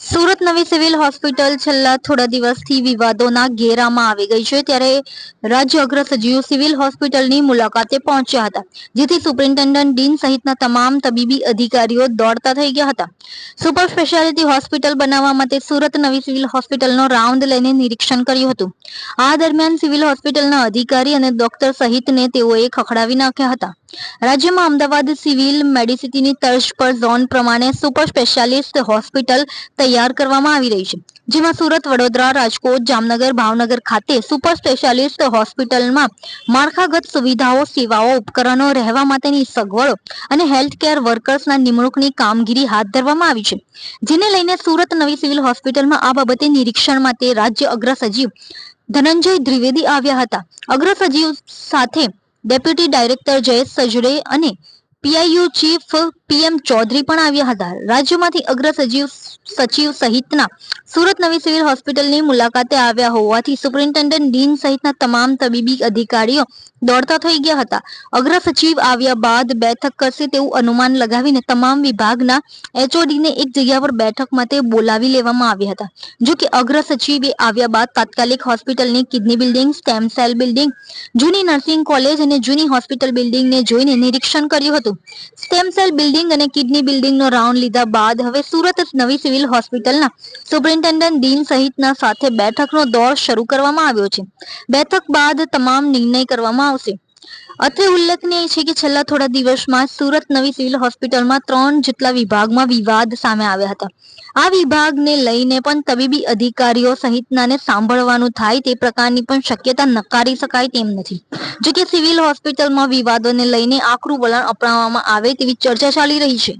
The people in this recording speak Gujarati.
સુરત નવી સિવિલ હોસ્પિટલ છેલ્લા થોડા દિવસથી વિવાદોના ઘેરામાં આવી ગઈ છે ત્યારે રાજ્ય અગ્ર સચિવ સિવિલ હોસ્પિટલની મુલાકાતે પહોંચ્યા હતા, જેથી સુપ્રિન્ટેન્ડન્ટ ડીન સહિતના તમામ તબીબી અધિકારીઓ દોડતા થઈ ગયા હતા. સુપર સ્પેશિયાલિટી હોસ્પિટલ બનાવવા માટે સુરત નવી સિવિલ હોસ્પિટલનો રાઉન્ડ લઈને નિરીક્ષણ કર્યું હતું. આ દરમિયાન સિવિલ હોસ્પિટલના અધિકારી અને ડોક્ટર સહિતને તેઓએ ખખડાવી નાખ્યા હતા. રાજ્યમાં અમદાવાદ સિવિલ મેડિસિટીની તર્જ પર ઝોન પ્રમાણે સુપર સ્પેશિયાલિસ્ટ હોસ્પિટલ તૈયાર કરવામાં આવી રહી છે. જેમાં સુરત, વડોદરા, રાજકોટ, જામનગર, ભાવનગર ખાતે સુપર સ્પેશિયાલિસ્ટ હોસ્પિટલમાં માળખાગત સુવિધાઓ, સેવાઓ, ઉપકરણો, રહેવા માટેની સગવડો અને હેલ્થ કેર વર્કર્સના નિમણૂકની કામગીરી હાથ ધરવામાં આવી છે. જેને લઈને સુરત નવી સિવિલ હોસ્પિટલમાં આ બાબતે નિરીક્ષણ માટે રાજ્ય અગ્ર સચિવ ધનંજય દ્વિવેદી આવ્યા હતા. અગ્ર સચિવ સાથે ડેપ્યુટી ડાયરેક્ટર જયેશ સજરે અને પીઆઈયુ ચીફ પીએમ ચૌધરી પણ આવ્યા હતા. રાજ્યમાંથી અગ્ર સચિવ સચિવ સહિતના સુરત નવી સિવિલ હોસ્પિટલની મુલાકાતે આવ્યા હોવાથી સુપ્રિન્ટેન્ડન્ટ ડીન સહિતના તમામ તબીબી અધિકારીઓ દોડતા થઈ ગયા હતા. અગ્ર સચિવ આવ્યા બાદ બેઠક કરશે તેવું અનુમાન લગાવીને તમામ વિભાગના એચઓડીને એક જગ્યા પર બેઠક માટે બોલાવી લેવામાં આવ્યા હતા. જો કે અગ્ર સચિવે આવ્યા બાદ તાત્કાલિક હોસ્પિટલની kidney building, stem cell building, જૂની નર્સિંગ કોલેજ અને જૂની હોસ્પિટલ બિલ્ડિંગને જોઈને નિરીક્ષણ કર્યું હતું. સ્ટેમ સેલ બિલ્ડિંગ અને કિડની બિલ્ડિંગનો રાઉન્ડ લીધા બાદ હવે સુરત નવી સિવિલ હોસ્પિટલના સુપ્રિન્ટેન્ડન્ટ ડીન સહિતના સાથે બેઠકનો દોર શરૂ કરવામાં આવ્યો છે. બેઠક બાદ તમામ નિર્ણય કરવામાં આવશે. અત્રે ઉલ્લેખનીય છે કે છેલ્લા થોડા દિવસમાં સુરત નવી સિવિલ હોસ્પિટલમાં ત્રણ જેટલા વિભાગમાં વિવાદ સામે આવ્યા હતા. આ વિભાગને લઈને પણ તબીબી અધિકારીઓ સહિતનાને સાંભળવાનું થાય તે પ્રકારની પણ શક્યતા નકારી શકાય તેમ નથી. જો કે સિવિલ હોસ્પિટલમાં વિવાદોને લઈને આકરું વલણ અપનાવવામાં આવે તેવી ચર્ચા ચાલી રહી છે.